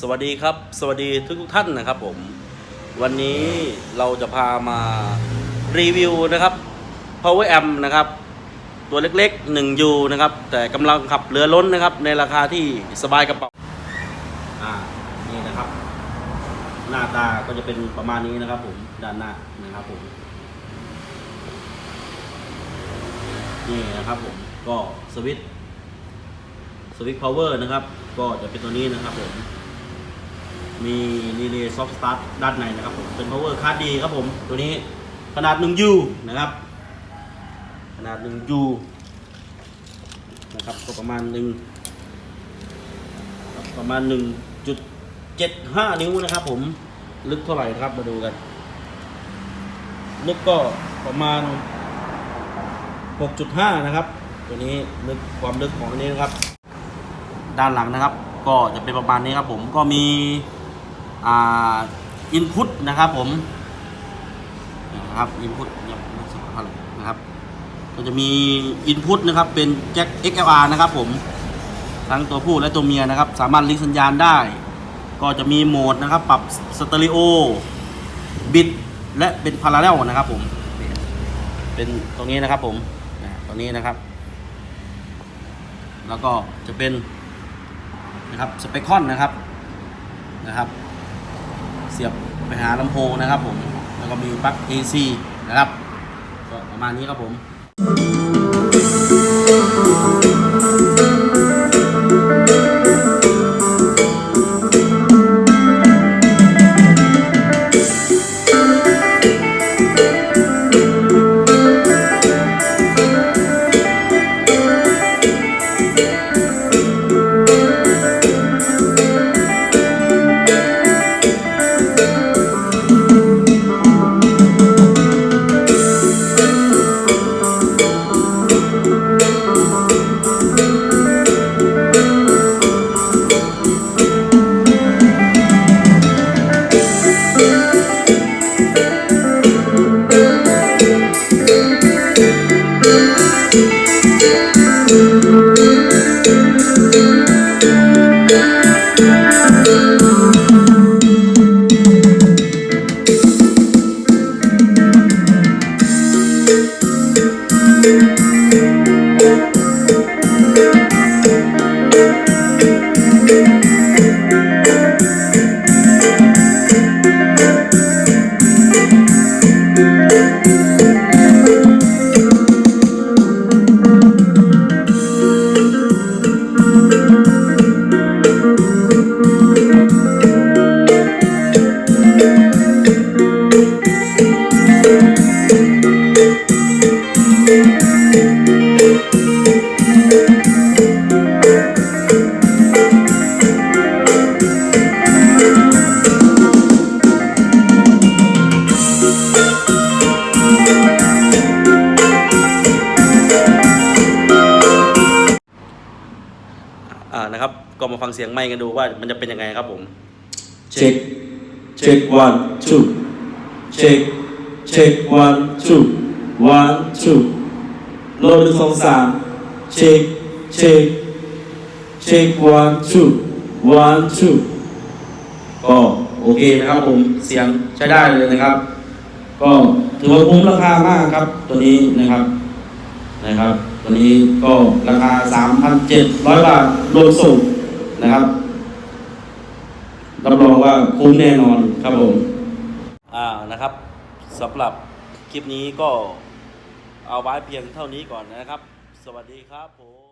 สวัสดีครับ สวัสดีทุกทุกท่านนะครับผม วันนี้เราจะพามารีวิวนะครับ power amp นะครับ ตัวเล็กๆ 1U นะครับ แต่กำลังขับเรือล้นนะครับ ในราคาที่สบายกระเป๋าอ่านี่นะครับ หน้าตาก็จะเป็นประมาณนี้นะครับผมด้านหน้านะครับผมนี่นะครับผมก็สวิตช์สวิตช์พาวเวอร์นะครับ ก็จะเป็นตัวนี้นะครับผม มีรีเลย์ซอฟต์สตาร์ทด้านในนะครับผม เป็น power card ดีครับผม ตัวนี้ขนาด 1U นะครับ ขนาด 1U นะครับ ก็ประมาณ1ประมาณ 1.75 นิ้วนะครับผม ลึกเท่าไหร่ครับมาดูกัน ลึกก็ประมาณ 6.5 นะครับ ตัวนี้ลึกความลึกของอันนี้นะครับ ด้านหลังนะครับ ก็จะเป็นประมาณนี้ครับผมก็มีอ่าอินพุตนะครับผมนะครับอินพุตเนี่ยไม่สิบเท่าไหร่นะครับ ก็จะมีอินพุตนะครับเป็นแจ็ค XLR นะครับผมทั้งตัวผู้และตัวเมียนะครับ สามารถลิงก์สัญญาณได้ ก็จะมีโหมดนะครับ ปรับสเตอริโอบิดและเป็นพาราเรลนะครับผม เป็นตรงนี้นะครับผมนะตรงนี้นะครับ แล้วก็จะเป็น นะครับสเปคคอนนะครับนะครับ เสียบไปหาลำโพงนะครับผม แล้วก็มีปลั๊ก AC นะครับก็ประมาณนี้ครับผม อ่า ก็มาฟังเสียงไมค์กันดูว่ามันจะเป็นยังไงครับผม check check one two check check one two one two โลหนึ่งสองสาม check check check one two one two ก็โอเคนะครับผมเสียงใช้ได้เลยนะครับ ก็ถือว่าคุ้มราคามากครับ ตัวนี้นะครับนะครับ ตัวนี้ก็ราคา 3,700 บาทรวมส่ง นะครับรับรองว่าคุ้มแน่นอนครับผมอ่านะครับสำหรับคลิปนี้ก็เอาไว้เพียงเท่านี้ก่อนนะครับ สวัสดีครับผม